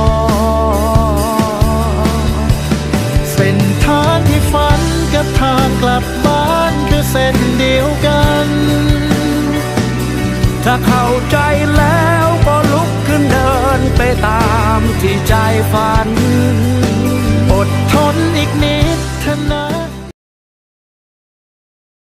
ก ถ้าเข้าใจแล้วก็ลุกขึ้นเดินไปตามที่ใจฝัน